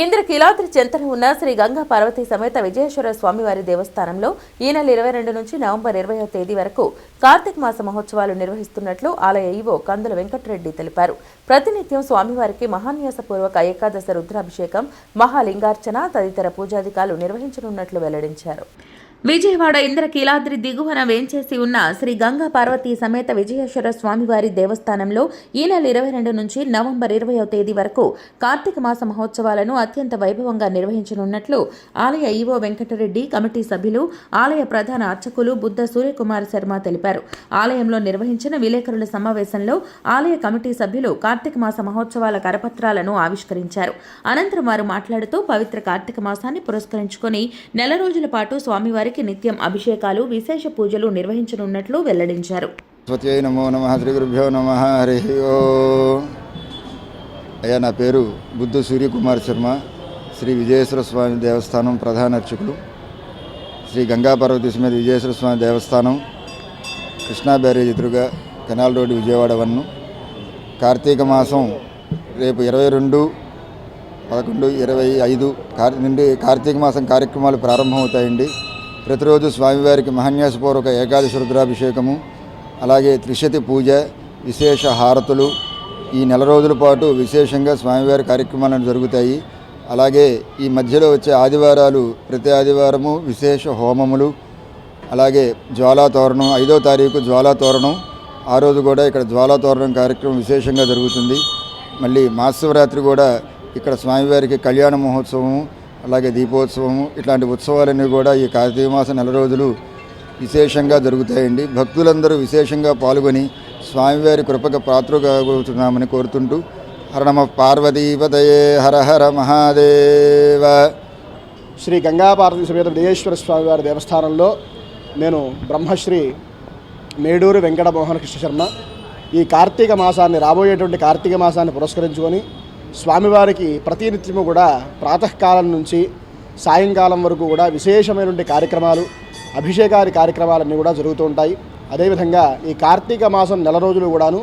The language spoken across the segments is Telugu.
ఇంద్రకీలాద్రి చెంతన ఉన్న శ్రీ గంగా పార్వతి సమేత విజయేశ్వర స్వామివారి దేవస్థానంలో ఈ నెల ఇరవై రెండు నుంచి నవంబర్ ఇరవయో తేదీ వరకు కార్తీక మాస మహోత్సవాలు నిర్వహిస్తున్నట్లు ఆలయ ఈవో కందుల వెంకటరెడ్డి తెలిపారు. ప్రతినిత్యం స్వామివారికి మహాన్యాసపూర్వక ఏకాదశ రుద్రాభిషేకం మహాలింగార్చన తదితర పూజాధికాలు నిర్వహించనున్నట్లు వెల్లడించారు. విజయవాడ ఇంద్రకీలాద్రి దిగువన వేంచేసి ఉన్న శ్రీ గంగా పార్వతీ సమేత విజయేశ్వర స్వామివారి దేవస్థానంలో ఈ నెల ఇరవై రెండు నుంచి నవంబర్ ఇరవయో తేదీ వరకు కార్తీక మాస మహోత్సవాలను అత్యంత వైభవంగా నిర్వహించనున్నట్లు ఆలయ ఈవో వెంకటరెడ్డి కమిటీ సభ్యులు ఆలయ ప్రధాన అర్చకులు బుద్ధ సూర్యకుమార్ శర్మ తెలిపారు. ఆలయంలో నిర్వహించిన విలేకరుల సమావేశంలో ఆలయ కమిటీ సభ్యులు కార్తీక మాస మహోత్సవాల కరపత్రాలను ఆవిష్కరించారు. అనంతరం వారు మాట్లాడుతూ పవిత్ర కార్తీక మాసాన్ని పురస్కరించుకొని నెల రోజుల పాటు స్వామివారికి నిత్యం అభిషేకాలు విశేష పూజలు నిర్వహించనున్నట్లు వెల్లడించారు. నమో నమ శ్రీ గురుభ్యో నమ హరి ఓ. అయ్యా నా పేరు బుద్ధు సూర్యకుమార్ శర్మ. శ్రీ విజయేశ్వర స్వామి దేవస్థానం ప్రధాన అర్చకులు. శ్రీ గంగా పార్వతీ సమేత విజయేశ్వర స్వామి దేవస్థానం కృష్ణా బ్యారేజ్ ఎదురుగా కెనాల్ రోడ్డు విజయవాడ వన్ను. కార్తీక మాసం రేపు ఇరవై రెండు పదకొండు ఇరవై ఐదు కార్ నుండి కార్తీక మాసం కార్యక్రమాలు ప్రారంభమవుతాయండి. ప్రతిరోజు స్వామివారికి మహాన్యాసపూర్వక ఏకాదశి రుద్రాభిషేకము అలాగే త్రిశతి పూజ విశేష హారతులు. ఈ నెల రోజుల పాటు విశేషంగా స్వామివారి కార్యక్రమాలు జరుగుతాయి. అలాగే ఈ మధ్యలో వచ్చే ఆదివారాలు ప్రతి ఆదివారము విశేష హోమములు అలాగే జ్వాలా తోరణం ఐదో తారీఖు జ్వాలా తోరణం. ఆ రోజు కూడా ఇక్కడ జ్వాలాతోరణం కార్యక్రమం విశేషంగా జరుగుతుంది. మళ్ళీ మహాశివరాత్రి కూడా ఇక్కడ స్వామివారికి కళ్యాణ మహోత్సవము అలాగే దీపోత్సవము ఇట్లాంటి ఉత్సవాలన్నీ కూడా ఈ కార్తీక మాస నెల రోజులు విశేషంగా జరుగుతాయండి. భక్తులందరూ విశేషంగా పాల్గొని స్వామివారి కృపకు పాత్రకాగుతున్నామని కోరుతుంటూ హరణమ నమ పార్వతీపతయే హర హర మహాదేవ. శ్రీ గంగాపార్వతి సమేత విజయేశ్వర స్వామివారి దేవస్థానంలో నేను బ్రహ్మశ్రీ మేడూరు వెంకటమోహన కృష్ణ శర్మ ఈ కార్తీక మాసాన్ని రాబోయేటువంటి కార్తీక మాసాన్ని పురస్కరించుకొని స్వామివారికి ప్రతినిత్యము కూడా ప్రాతకాలం నుంచి సాయంకాలం వరకు కూడా విశేషమైనటువంటి కార్యక్రమాలు అభిషేకాది కార్యక్రమాలన్నీ కూడా జరుగుతూ ఉంటాయి. అదేవిధంగా ఈ కార్తీక మాసం నెల రోజులు కూడాను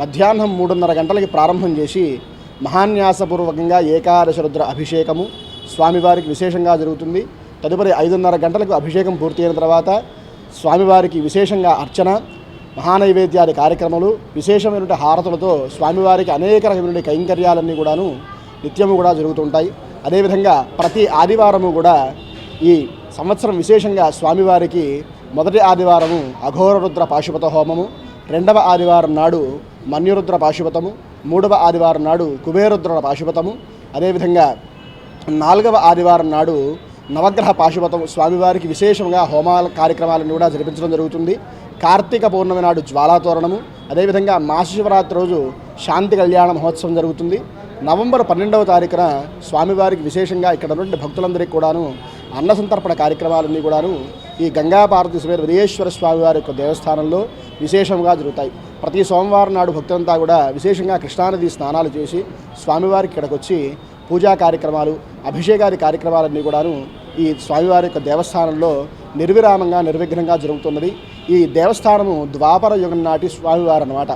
మధ్యాహ్నం మూడున్నర గంటలకి ప్రారంభం చేసి మహాన్యాసపూర్వకంగా ఏకాదశ రుద్ర అభిషేకము స్వామివారికి విశేషంగా జరుగుతుంది. తదుపరి ఐదున్నర గంటలకు అభిషేకం పూర్తయిన తర్వాత స్వామివారికి విశేషంగా అర్చన మహానైవేద్యాది కార్యక్రమాలు విశేషమైనటువంటి హారతులతో స్వామివారికి అనేక రకమైనటువంటి కైంకర్యాలన్నీ కూడాను నిత్యము కూడా జరుగుతుంటాయి. అదేవిధంగా ప్రతి ఆదివారము కూడా ఈ సంవత్సరం విశేషంగా స్వామివారికి మొదటి ఆదివారము అఘోరరుద్ర పాశుపత హోమము రెండవ ఆదివారం నాడు మన్యురుద్ర పాశుపతము మూడవ ఆదివారం నాడు కుబేరుద్ర పాశుపతము అదేవిధంగా నాలుగవ ఆదివారం నాడు నవగ్రహ పాశుపతం స్వామివారికి విశేషంగా హోమాల కార్యక్రమాలను కూడా జరిపించడం జరుగుతుంది. కార్తీక పౌర్ణమి నాడు జ్వాలాతోరణము అదేవిధంగా మహాశివరాత్రి రోజు శాంతి కళ్యాణ మహోత్సవం జరుగుతుంది. నవంబర్ పన్నెండవ తారీఖున స్వామివారికి విశేషంగా ఇక్కడ ఉన్నటువంటి భక్తులందరికీ కూడాను అన్న సంతర్పణ కార్యక్రమాలన్నీ కూడాను ఈ గంగాపార్వతి సమేత విజయేశ్వర స్వామివారి యొక్క దేవస్థానంలో విశేషంగా జరుగుతాయి. ప్రతి సోమవారం నాడు భక్తులంతా కూడా విశేషంగా కృష్ణానది స్నానాలు చేసి స్వామివారికి ఇక్కడికి వచ్చి పూజా కార్యక్రమాలు అభిషేకాది కార్యక్రమాలన్నీ కూడాను ఈ స్వామివారి యొక్క దేవస్థానంలో నిర్విరామంగా నిర్విఘ్నంగా జరుగుతున్నది. ఈ దేవస్థానము ద్వాపర యుగం నాటి స్వామివారు అన్నమాట